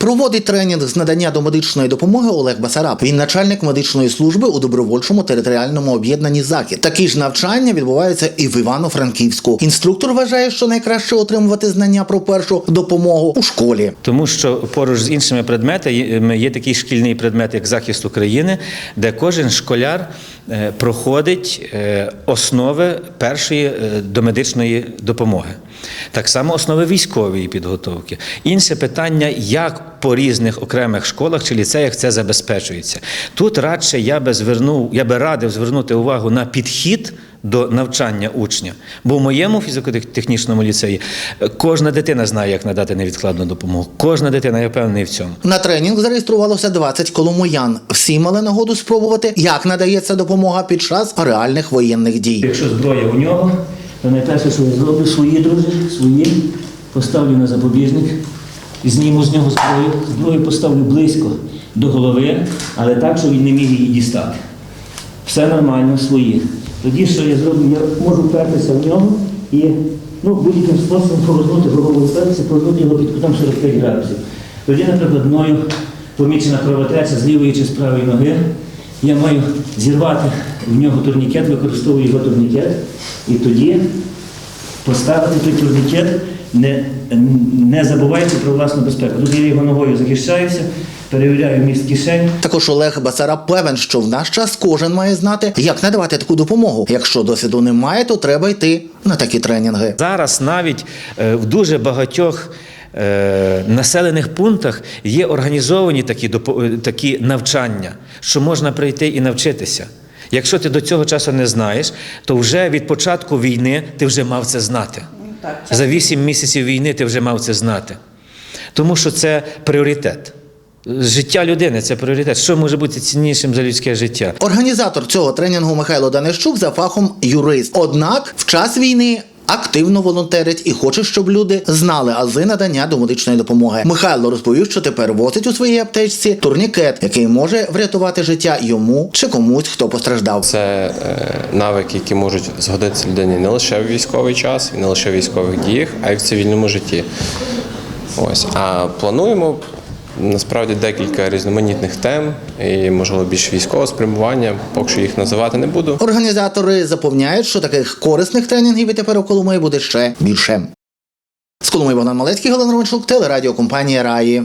Проводить тренінг з надання домедичної допомоги Олег Басараб. Він начальник медичної служби у добровольчому територіальному об'єднанні Захід. Такі ж навчання відбуваються і в Івано-Франківську. Інструктор вважає, що найкраще отримувати знання про першу допомогу у школі. Тому що поруч з іншими предметами є такий шкільний предмет, як захист України, де кожен школяр проходить е, основи першої е, домедичної допомоги. Так само основи військової підготовки. Інше питання, як по різних окремих школах чи ліцеях це забезпечується. Тут радше я би звернув, я би радив звернути увагу на підхід до навчання учня. Бо в моєму фізико-технічному ліцеї е, кожна дитина знає, як надати невідкладну допомогу. Кожна дитина, я впевнений в цьому. На тренінг зареєструвалося 20 коломоян. Всі мали нагоду спробувати, як надається допомога під час реальних воєнних дій. Якщо зброя у нього, то найперше, що я зроблю, свої друзі, свої, поставлю на запобіжник, зніму з нього зброю, зброю поставлю близько до голови, але так, щоб він не міг її дістати. Все нормально, свої. Тоді, що я зроблю, я можу впертися в нього і ну, будь-яким способом повернути голову впертися, повернути його під кутом 45 градусів. Тоді, наприклад, мною помічена кровотеча з лівої чи з правої ноги. Я маю зірвати в нього турнікет, використовую його турнікет, і тоді поставити той турнікет, не, не забуваючи про власну безпеку. Тут я його ногою захищаюся, перевіряю міст кишень. Також Олег Басараб певен, що в наш час кожен має знати, як надавати таку допомогу. Якщо досвіду немає, то треба йти на такі тренінги. Зараз навіть е, в дуже багатьох е, населених пунктах є організовані такі, е, такі навчання, що можна прийти і навчитися. Якщо ти до цього часу не знаєш, то вже від початку війни ти вже мав це знати. За вісім місяців війни ти вже мав це знати. Тому що це пріоритет. Життя людини це пріоритет. Що може бути ціннішим за людське життя? Організатор цього тренінгу Михайло Данищук за фахом юрист. Однак в час війни. Активно волонтерить і хоче, щоб люди знали ази надання домедичної допомоги. Михайло розповів, що тепер возить у своїй аптечці турнікет, який може врятувати життя йому чи комусь, хто постраждав. Це е, навики, які можуть згодитися людині не лише в військовий час, і не лише в військових діях, а й в цивільному житті. Ось. А плануємо насправді декілька різноманітних тем і, можливо, більш військового спрямування. Поки що їх називати не буду. Організатори запевняють, що таких корисних тренінгів і тепер у Коломиї буде ще більше. З Коломиї Богдан Малецький, Галина Романчук, телерадіокомпанія Раї.